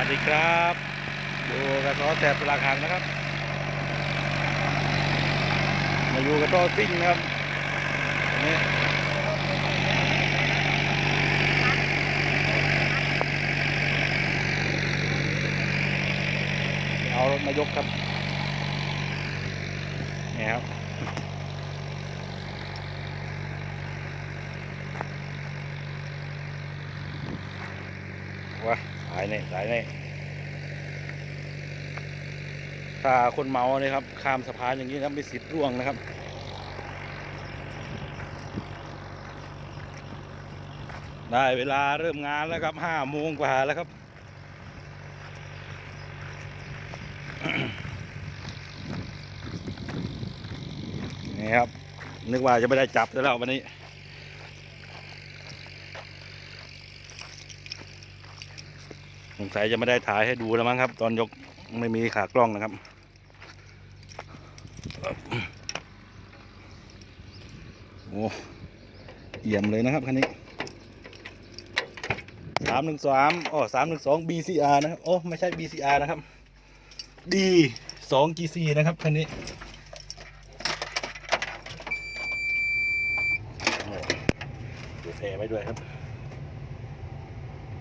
วัสดีครับอยู่กับซอแสบปลาคังนะครับ มาอยู่กับโต้ซิ่งครับนนี้เอารถมายกครับนี่ครับ ว้าสาย นี่สายนี่ถ้าคนเมาเนี่ยครับข้ามสะพานอย่างนี้นะไม่สิทธิ์ร่วงนะครับ ได้เวลาเริ่มงานแล้วครับห้าโมงกว่าแล้วครับนี่ครับ นึกว่าจะไม่ได้จับแล้ววันนี้ สงสัยจะไม่ได้ถ่ายให้ดูแล้วมั้งครับ ตอนยกไม่มีขากล้องนะครับ โอ้เยี่ยมเลยนะครับคันนี้สามหนึ่งสามอ๋อสามหนึ่งสอง BCR นะครับโอ้ไม่ใช่ BCR นะครับ D สอง GC นะครับคันนี้โอ้ดูแผลไว้ด้วยครับ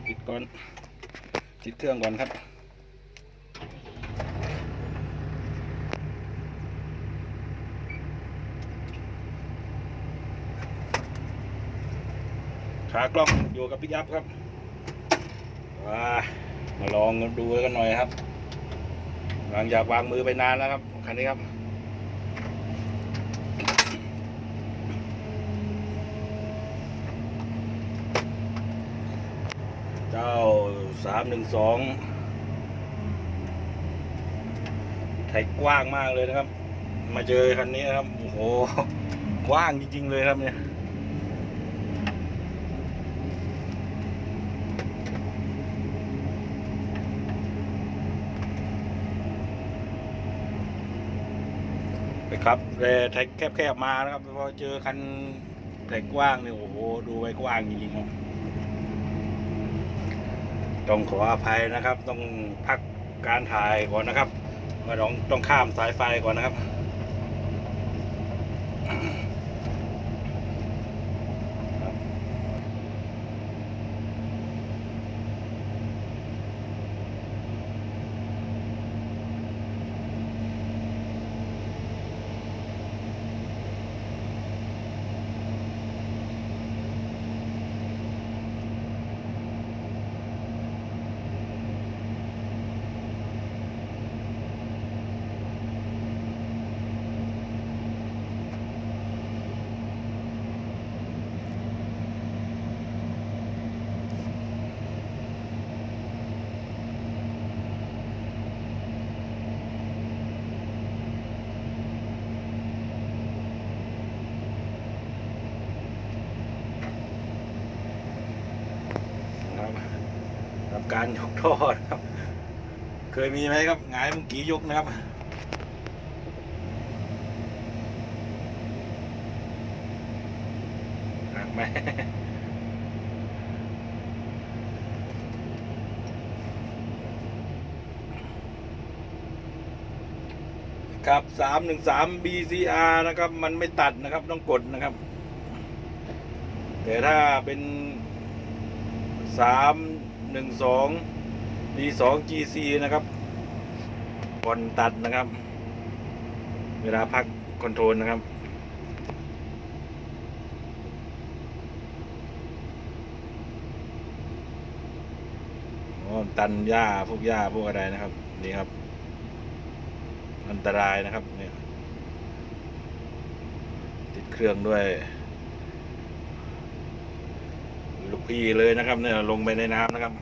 ปิดก่อน ติดเครื่องก่อนครับขากล้องอยู่กับปิกอัพครับว้ามาลองดูกันหน่อยครับ หลังจากวางมือไปนานแล้วครับคันนี้ครับ เจ้าสามหนึ่งสองไทยกว้างมากเลยนะครับ มาเจอคันนี้นะครับ โอ้โห กว้างจริง ๆ เลยครับเนี่ยไปครับแร่ไทยแคบๆมานะครับพอเจอคันไทยกว้างเนี่ยโอ้โห ดูไว้กว้างจริงๆครับ ต้องขออภัยนะครับ ต้องพักการถ่ายก่อนนะครับต้องต้องข้ามสายไฟก่อนนะครับนะครับทำ การยกท่อนะครับ เคยมีไหมครับหงายเมื่อกี้ยกนะครับหักไหมครับสามหนึ่งสาม BCR นะครับ มันไม่ตัดนะครับ ต้องกดนะครับ แต่ถ้าเป็นสาม หนึ่งสอง D สอง GC นะครับก่อนตัดนะครับ เวลาพักคอนโทรลนะครับอ๋อตันหญ้าพวกหญ้าพวกอะไรนะครับ นี่ครับ อันตรายนะครับเนี่ยติดเครื่องด้วย ลูกพี่เลยนะครับเนี่ยลงไปในน้ำนะครับ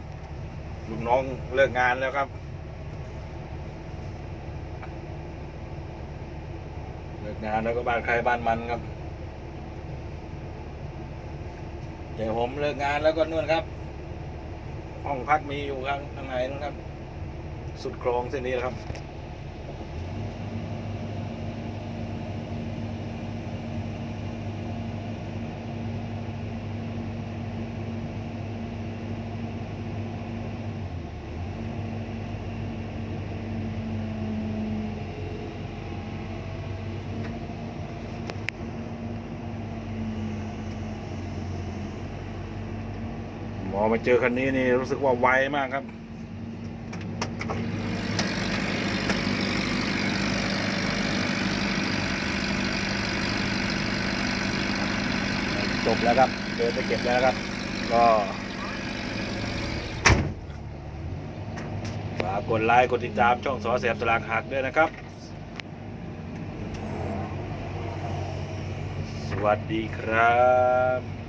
ลูกน้องเลิกงานแล้วครับ เลิกงานแล้วก็บ้านใครบ้านมันครับเดี๋ยวผมเลิกงานแล้วก็นู่นครับ ห้องพักมีอยู่ข้างในนะครับ สุดคลองเส้นนี้แหละครับ พอมาเจอคันนี้นี่รู้สึกว่าไวมากครับ จบแล้วครับ เดินไปเก็บแล้วครับ ก็ฝากกดไลค์กดติดตามช่องสอแสบสลากหักด้วยนะครับ สวัสดีครับ